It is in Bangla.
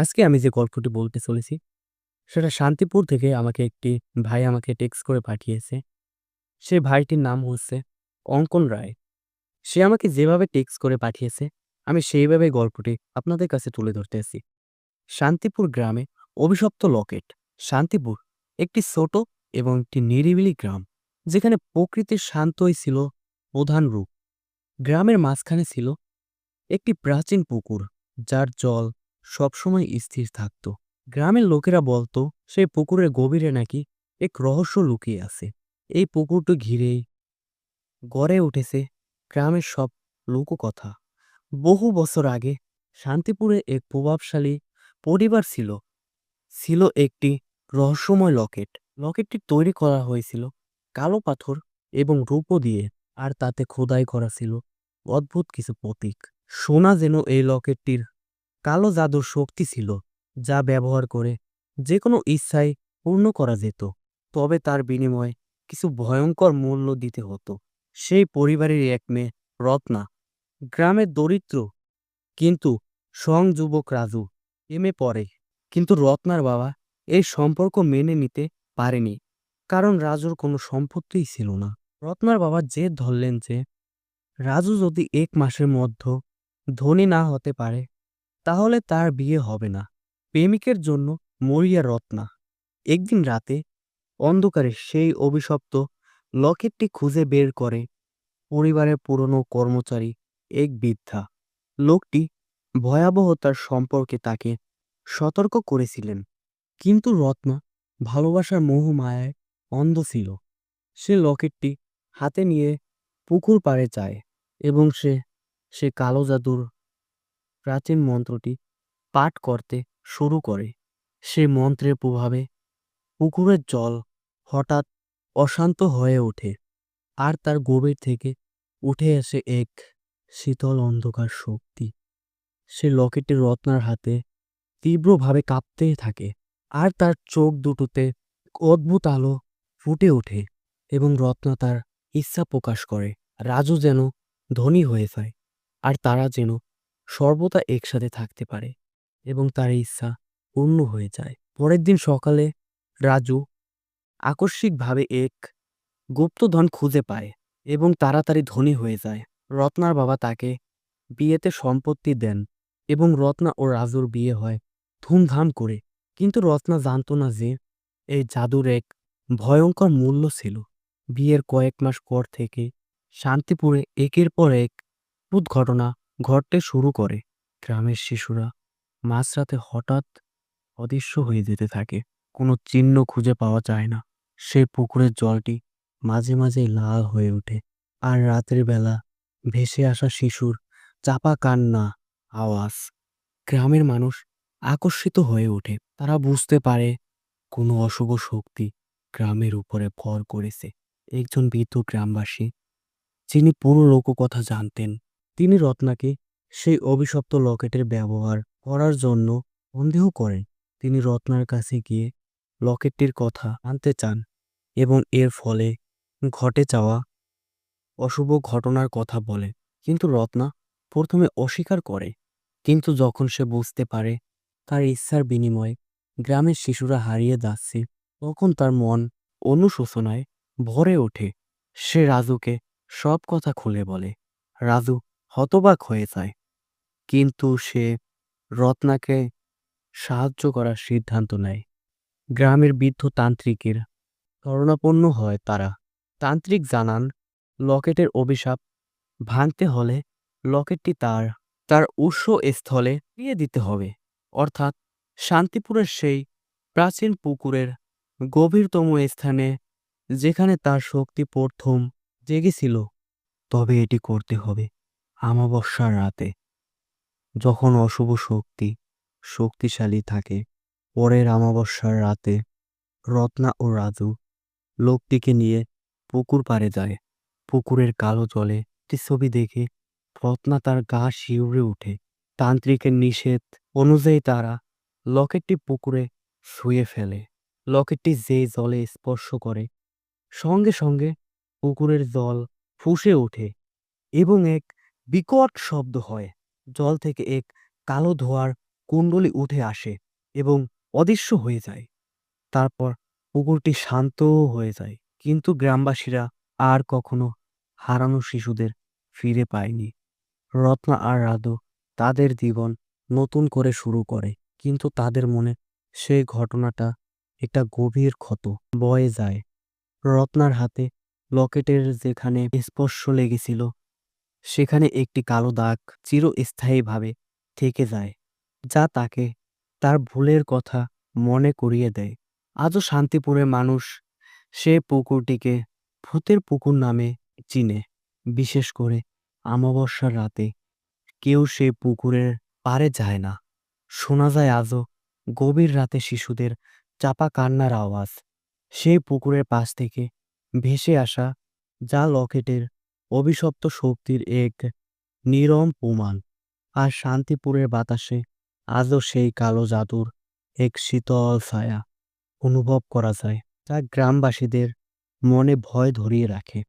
আজকে আমি যে গল্পটি বলতে চলেছি, সেটা শান্তিপুর থেকে আমাকে একটি ভাই আমাকে টেক্সট করে পাঠিয়েছে। সে ভাইটির নাম হচ্ছে অঙ্কন রায়। সে আমাকে যেভাবে টেক্সট করে পাঠিয়েছে, আমি সেইভাবে গল্পটি আপনাদের কাছে তুলে ধরতেছি শান্তিপুর গ্রামে অভিশপ্ত লকেট, শান্তিপুর একটি ছোট এবং একটি নিরিবিলি গ্রাম, যেখানে প্রকৃতির শান্তই ছিল প্রধান রূপ। গ্রামের মাঝখানে ছিল একটি প্রাচীন পুকুর, যার জল সবসময় স্থির থাকত। গ্রামের লোকেরা বলতো, সেই পুকুরের গভীরে নাকি এক রহস্য লুকিয়ে আছে। এই পুকুরটি ঘিরেই গড়ে উঠেছে গ্রামের সব লোককথা। বহু বছর আগে শান্তিপুরে এক প্রভাবশালী পরিবার ছিল। ছিল একটি রহস্যময় লকেট। লকেটটি তৈরি করা হয়েছিল কালো পাথর এবং রূপো দিয়ে আর তাতে খোদাই করা ছিল অদ্ভুত কিছু প্রতীক। সোনা যেন এই লকেটটির কালো জাদুর শক্তি ছিল, যা ব্যবহার করে যে কোনো ইচ্ছাই পূর্ণ করা যেত। তবে তার বিনিময়ে কিছু ভয়ঙ্কর মূল্য দিতে হতো। সেই পরিবারের এক মেয়ে, রত্না, গ্রামের দরিদ্র, কিন্তু সং যুবক রাজু, এমে পড়ে। কিন্তু রত্নার বাবা এই সম্পর্ক মেনে নিতে পারেনি, কারণ রাজুর কোনো সম্পত্তিই ছিল না। রত্নার বাবা জেদ ধরলেন যে, রাজু যদি এক মাসের মধ্যে ধনী না হতে পারে তাহলে তার বিয়ে হবে না। প্রেমিকের জন্য মরিয়া রত্না। একদিন রাতে অন্ধকারে সেই অভিশপ্ত লকেটটি খুঁজে বের করে পরিবারের পুরনো কর্মচারী এক বৃদ্ধা। লোকটি ভয়াবহতার সম্পর্কে তাকে সতর্ক করেছিলেন। কিন্তু রত্না ভালোবাসার মোহমায়ায় অন্ধ ছিল। সে লকেটটি হাতে নিয়ে পুকুর পাড়ে যায় এবং সে সে কালো জাদুর প্রাচীন মন্ত্রটি পাঠ করতে শুরু করে। সে মন্ত্রের প্রভাবে পুকুরের জল হঠাৎ অশান্ত হয়ে ওঠে আর তার গভীর থেকে উঠে আসে এক শীতল অন্ধকার শক্তি। সে লকেটে রত্নার হাতে তীব্রভাবে কাঁপতে থাকে আর তার চোখ দুটোতে অদ্ভুত আলো ফুটে ওঠে এবং রত্না তার ইচ্ছা প্রকাশ করে। রাজু যেন ধনী হয়ে যায় আর তারা যেন সর্বদা একসাথে থাকতে পারে এবং তার ইচ্ছা পূর্ণ হয়ে যায়। পরের দিন সকালে রাজু আকস্মিকভাবে এক গুপ্তধন খুঁজে পায় এবং তাড়াতাড়ি ধনী হয়ে যায়। রত্নার বাবা তাকে বিয়েতে সম্পত্তি দেন এবং রত্না ও রাজুর বিয়ে হয় ধুমধাম করে। কিন্তু রত্না জানত না যে এই জাদুর এক ভয়ঙ্কর মূল্য ছিল। বিয়ের কয়েক মাস পর থেকে শান্তিপুরে একের পর এক ঘটনা ঘটতে শুরু করে। গ্রামের শিশুরা মাঝরাতে হঠাৎ অদৃশ্য হয়ে যেতে থাকে। কোনো চিহ্ন খুঁজে পাওয়া যায় না। সেই পুকুরের জলটি মাঝে মাঝে লাল হয়ে ওঠে আর রাতের বেলা ভেসে আসা শিশুর চাপা কান্না আওয়াজ গ্রামের মানুষ আকর্ষিত হয়ে ওঠে। তারা বুঝতে পারে কোনো অশুভ শক্তি গ্রামের উপরে ভর করেছে। একজন বৃদ্ধ গ্রামবাসী, যিনি পুরো লোককথা জানতেন তিনি রত্নাকে সেই অভিশপ্ত লকেটের ব্যবহার করার জন্য সন্দেহ করেন। তিনি রত্নার কাছে গিয়ে লকেটটির কথা আনতে চান এবং এর ফলে ঘটে যাওয়া অশুভ ঘটনার কথা বলে কিন্তু রত্না প্রথমে অস্বীকার করে, কিন্তু যখন সে বুঝতে পারে তার ইচ্ছার বিনিময়ে গ্রামের শিশুরা হারিয়ে যাচ্ছে, তখন তার মন অনুশোচনায় ভরে ওঠে। সে রাজুকে সব কথা খুলে বলে, রাজু হতবাক হয়ে যায়। কিন্তু সে রত্নাকে সাহায্য করার সিদ্ধান্ত নেয়। গ্রামের বৃদ্ধ তান্ত্রিকের শরণাপন্ন হয় তারা। তান্ত্রিক জানান, লকেটের অভিশাপ ভাঙতে হলে লকেটটি তার তার উৎস স্থলে দিয়ে দিতে হবে। অর্থাৎ শান্তিপুরের সেই প্রাচীন পুকুরের গভীরতম স্থানে যেখানে তার শক্তি প্রথম জেগেছিল, তবে এটি করতে হবে। আমাবস্যার রাতে। যখন অশুভ শক্তি শক্তিশালী থাকে, পরের আমাবস্যার রাতে রত্না ও রাজু লোকটিকে নিয়ে পুকুর পাড়ে যায়। পুকুরের কালো জলে একটি ছবি দেখে রত্না তার গা শিউরে ওঠে তান্ত্রিকের নিষেধ অনুযায়ী তারা লকেটটি পুকুরে শুয়ে ফেলে। লকেটটি যে জলে স্পর্শ করে, সঙ্গে সঙ্গে পুকুরের জল ফুঁসে ওঠে এবং এক বিকট শব্দ হয়। জল থেকে এক কালো ধোঁয়ার কুণ্ডলী উঠে আসে এবং অদৃশ্য হয়ে যায়। তারপর পুকুরটি শান্ত হয়ে যায়, কিন্তু গ্রামবাসীরা আর কখনো হারানো শিশুদের ফিরে পায়নি। রত্না আর রাধু তাদের জীবন নতুন করে শুরু করে, কিন্তু তাদের মনে সেই ঘটনাটা একটা গভীর ক্ষত বয়ে যায়। রত্নার হাতে লকেটের যেখানে স্পর্শ লেগেছিল সেখানে একটি কালো দাগ চিরস্থায়ীভাবে থেকে যায়, যা তাকে তার ভুলের কথা মনে করিয়ে দেয়। আজও শান্তিপুরের মানুষ সে পুকুরটিকে ভূতের পুকুর নামে চিনে। বিশেষ করে অমাবস্যার রাতে কেউ সে পুকুরের পারে যায় না। শোনা যায় আজও গভীর রাতে শিশুদের চাপা কান্নার আওয়াজ। সেই পুকুরের পাশ থেকে ভেসে আসা যা লকেটের অভিশপ্ত শক্তির এক নিরম প্রমাণ আর শান্তিপুরের বাতাসে আজও সেই কালো জাদুর এক শীতল ছায়া অনুভব করা যায়, যা গ্রামবাসীদের মনে ভয় ধরিয়ে রাখে।